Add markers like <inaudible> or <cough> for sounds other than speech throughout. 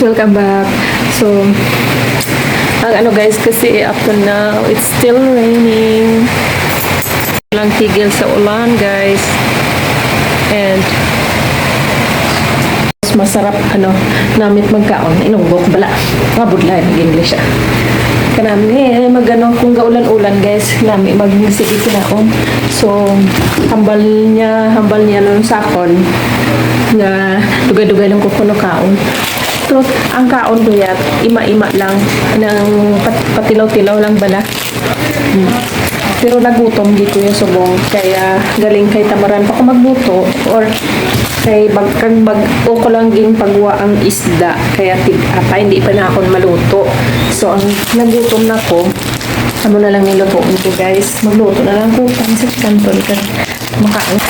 guys, welcome back. So, ang ano guys, kasi up to now, it's still raining. Walang tigil sa ulan guys. And, mas masarap ano, namit magkaon. Inunggok bala. Mabudlay, mag-English ah. Kanami, eh, magano kung gaulan-ulan guys, nami magsige sinaon. So, hambal niya, hambal niya nun sakon nga dugay-dugay lang ko kuno kaon. So, ang kaon ko yat, ima-ima lang, ng pat- patilaw-tilaw lang bala. Hmm. Pero nagutom dito yung subong, kaya galing kay tamaran pa ko magluto or kay bag kag bag o ko lang ging pagwa ang isda kaya tig apa hindi pa na ako maluto. So ang nagutom na ko, amo na lang nilutoin ko guys. Magluto na lang ko pansit kanton kan makain.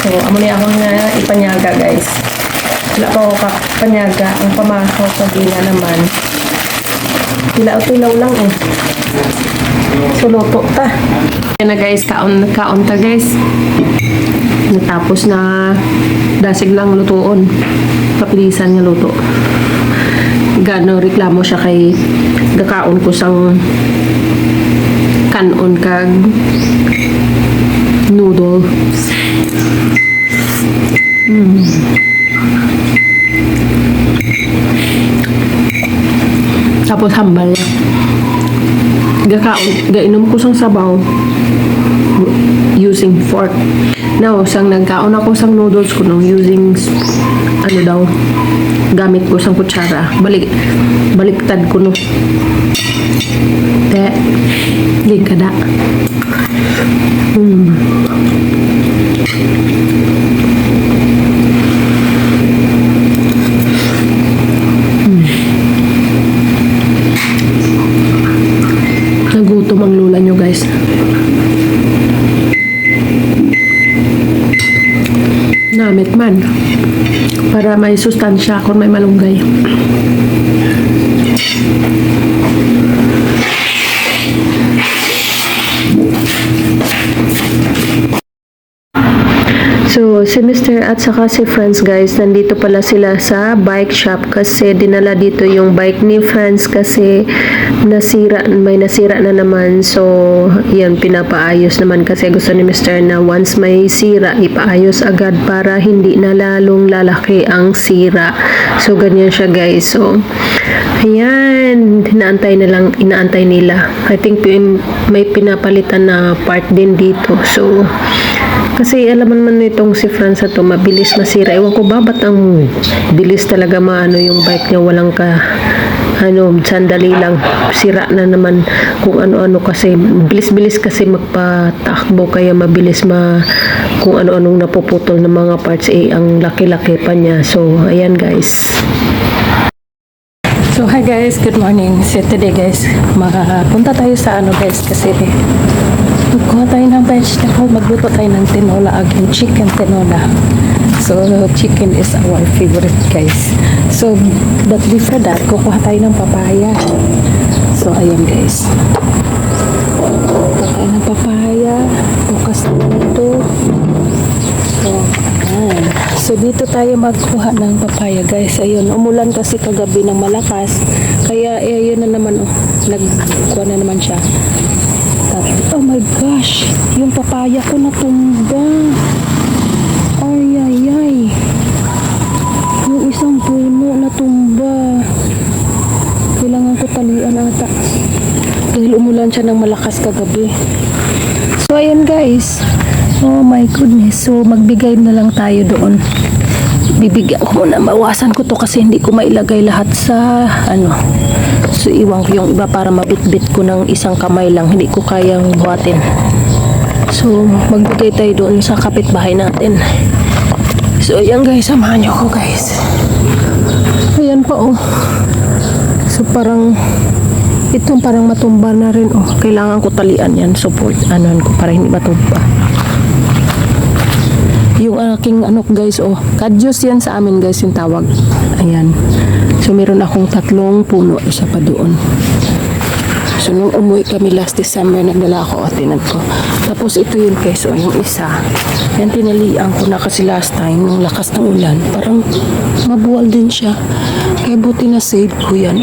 So, amo ni ako nga ipanyaga, guys. Wala pa ako kapanyaga. Ang pamakaw sa gila naman. Tilaw-tilaw lang eh. So, luto ta. Yan na guys, kaon, kaon ta guys. Natapos na dasig lang lutoon. Kapilisan nga luto. Gano reklamo siya kay gakaon ko sang kanon kag noodles. Tapos hambal. Gakaon, gainom ko sang sabaw using fork. Now, sang nagkaon ako sang noodles ko nung using ano daw gamit ko sang kutsara. Balik baliktad ko no. Te, di kada. Nagutom ang lula nyo guys. Namit man. Para may sustansya kung may malunggay. So, si Mr. at saka si Franz guys, nandito pala sila sa bike shop kasi dinala dito yung bike ni Franz kasi nasira, may nasira na naman. So, yan, pinapaayos naman kasi gusto ni Mr. na once may sira, ipaayos agad para hindi na lalong lalaki ang sira. So, ganyan siya guys. So, ayan, inaantay na lang, inaantay nila. I think may pinapalitan na part din dito. So, kasi alam naman itong si Franz to mabilis masira. Ewan ko ba ba't ang bilis talaga maano yung bike niya walang ka ano, sandali lang sira na naman kung ano-ano kasi bilis-bilis kasi magpatakbo kaya mabilis ma kung ano-anong napuputol ng mga parts eh ang laki-laki pa niya. So, ayan guys. So, hi guys, good morning. So, today guys, makapunta tayo sa ano guys kasi magkuha tayo ng vegetable, magluto tayo ng tinola again, chicken tinola. So, chicken is our favorite guys. So, but before that, kukuha tayo ng papaya. So, ayan guys. Kukuha ng papaya. Bukas na ito. So, ayan. So, dito tayo magkuha ng papaya, guys. Ayun, umulan kasi kagabi ng malakas. Kaya, eh, yun na naman, oh. Nagkuha na naman siya. Oh my gosh, yung papaya ko natumba. Ay, ay, ay. Yung isang puno natumba. Kailangan ko talian ata. Dahil umulan siya ng malakas kagabi. So, ayan guys. Oh my goodness. So, magbigay na lang tayo doon. Bibigyan ko muna. Bawasan ko to kasi hindi ko mailagay lahat sa ano. So, iwan ko yung iba para mabitbit ko ng isang kamay lang. Hindi ko kayang buhatin. So, magbigay tayo doon sa kapitbahay natin. So, ayan guys. Samahan niyo ko guys. Ayan pa oh. So, parang itong parang matumba na rin oh. Kailangan ko talian yan. Support. Anuan ko para hindi matumba yung aking ano guys oh kadyos yan sa amin guys yung tawag ayan so meron akong tatlong puno isa pa doon So, nung umuwi kami last December, nagdala ako atinan ko. Tapos, ito yun guys, so, yung isa. Yan, tinalian ko na kasi last time, nung lakas ng ulan, parang mabuwal din siya. Kaya buti na save ko yan.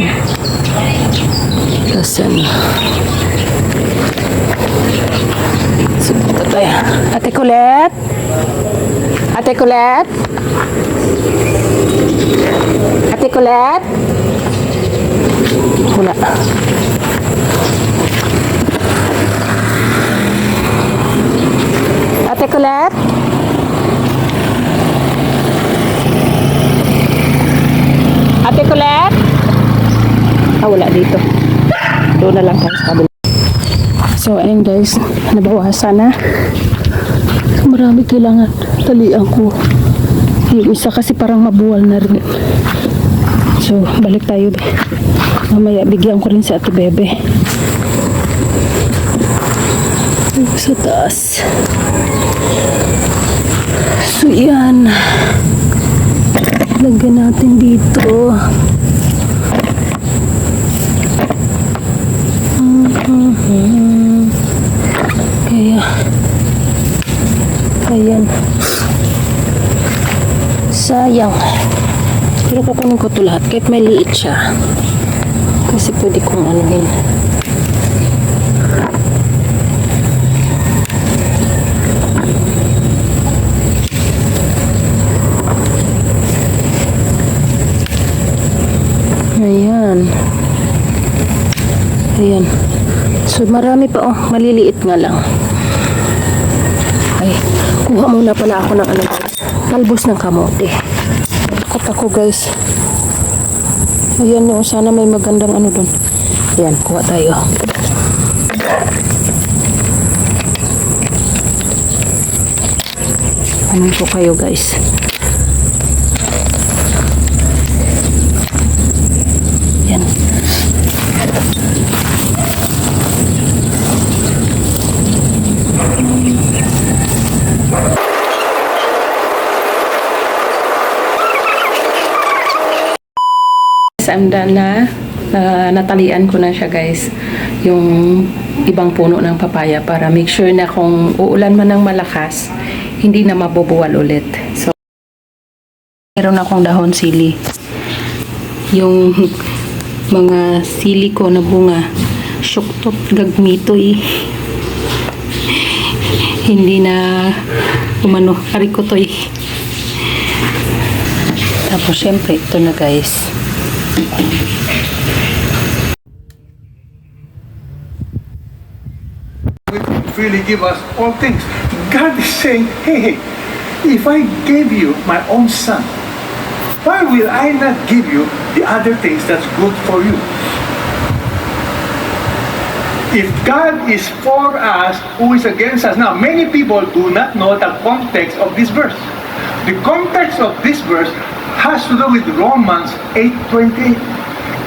Tapos yan. Ate Colette? Ate Colette? Ate Colette? Wala. Ate Colette? Ate Colette? Ah, wala dito. Doon na lang tayo sa kabila. So, ayun guys, nabawasan na. Marami kailangan talian ko. Yung isa kasi parang mabuwal na rin. So, balik tayo. Mamaya, bigyan ko rin si Ate Bebe. Sa taas. So, yan. Lagyan natin dito. Mhm. Ayan. Sayang. Pero kukunin ko ito lahat kahit may liit siya. Kasi pwede kong ano yun. Ayan. Ayan. So marami pa oh, maliliit nga lang. Kuha muna pala ako ng ano, talbos ng kamote. Takot ako guys. Ayan yung sana may magandang ano doon. Ayan, kuha tayo. Ano po kayo guys? Guys, I'm done na. Ah, natalian ko na siya guys. Yung ibang puno ng papaya para make sure na kung uulan man ng malakas, hindi na mabubuwal ulit. So, meron akong dahon sili. Yung mga sili ko na bunga, syuktot gagmitoy. <laughs> hindi na umano, karikotoy. Tapos, syempre, ito na guys. Freely give us all things. God is saying, hey, if I gave you my own son, why will I not give you the other things that's good for you? If God is for us, who is against us? Now, many people do not know the context of this verse. The context of this verse has to do with Romans 8:28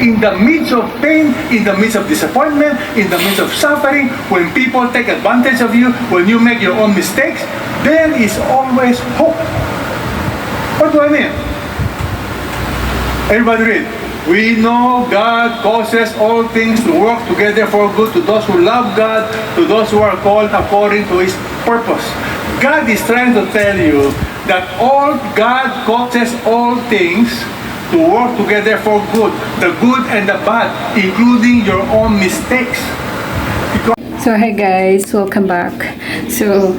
in the midst of pain, in the midst of disappointment, in the midst of suffering, when people take advantage of you, when you make your own mistakes, there is always hope. What do I mean? Everybody read. We know God causes all things to work together for good to those who love God, to those who are called according to His purpose. God is trying to tell you that all God causes all things to work together for good, the good and the bad, including your own mistakes. So, hi guys, welcome back. So,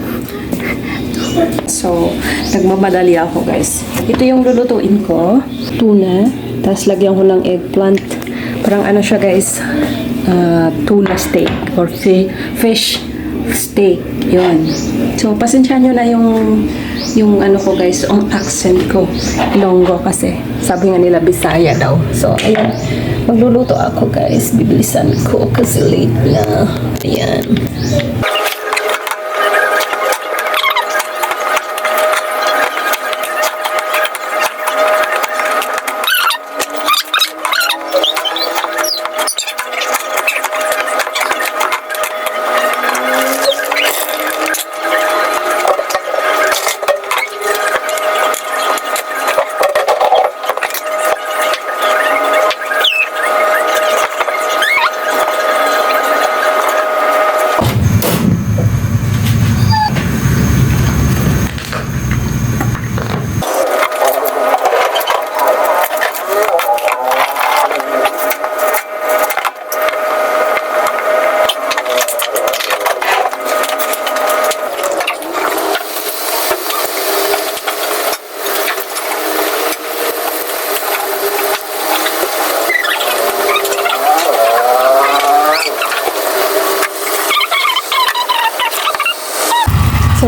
so, nagmamadali ako guys. Ito yung lulutuin ko, tuna, tapos lagyan ko ng eggplant. Parang ano siya guys, ah, tuna steak or fi- fish steak, yun. So, pasensyahan nyo na yung yung ano ko guys, ang accent ko. Ilonggo kasi. Sabi nga nila Bisaya daw. So, ayun. Magluluto ako guys. Bibilisan ko kasi late na. Ayan.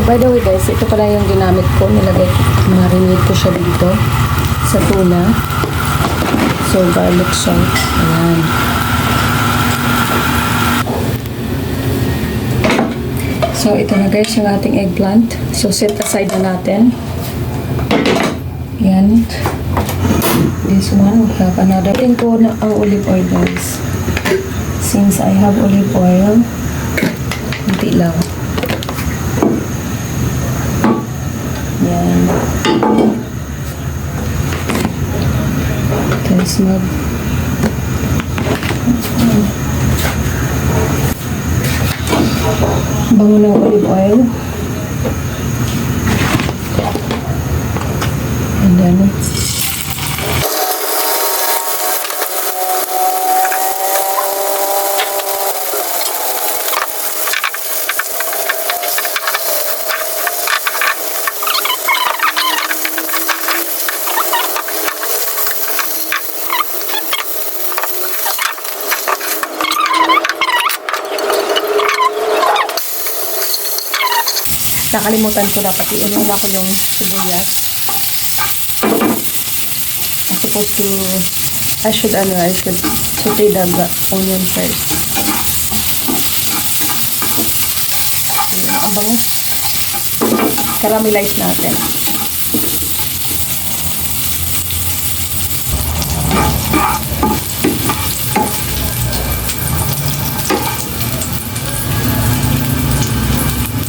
By the way guys, ito pala yung ginamit ko. Nilagay ko, marinate ko siya dito sa tuna. So, garlic salt. Ayan. So, ito na guys yung ating eggplant. So, set aside na natin. Yan. This one, we have another. Tingin ko na ang olive oil guys. Since I have olive oil, hindi lang. Yan. Guys, mag... Bango ng olive oil. And then, nakalimutan ko na pati inuna ko yung sibuyas. I'm supposed to, I should, ano, I should saute the onion first. Ang bango. Caramelize natin.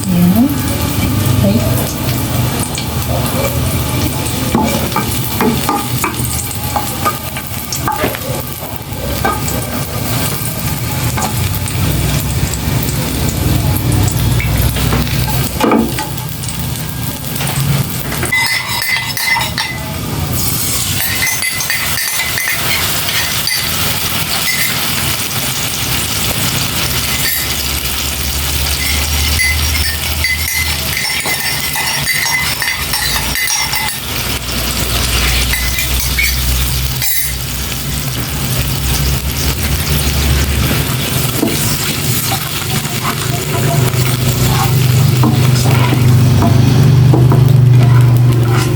Yan.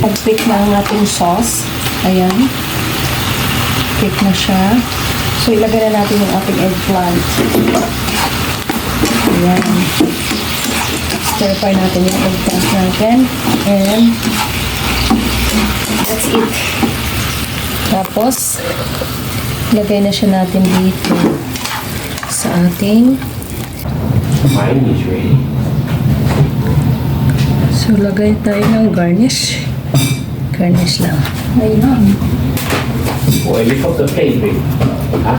Okay. Pag-bake na ang ating sauce. Ayan. Bake na siya. So, ilagay na natin yung ating eggplant. Ayan. Stir fry natin yung eggplant natin. And, that's it. Tapos, ilagay na siya natin dito sa ating Mine is ready. So, lagay tayo ng garnish. Garnish lang. Ayun. Och helikopterplane. Ja.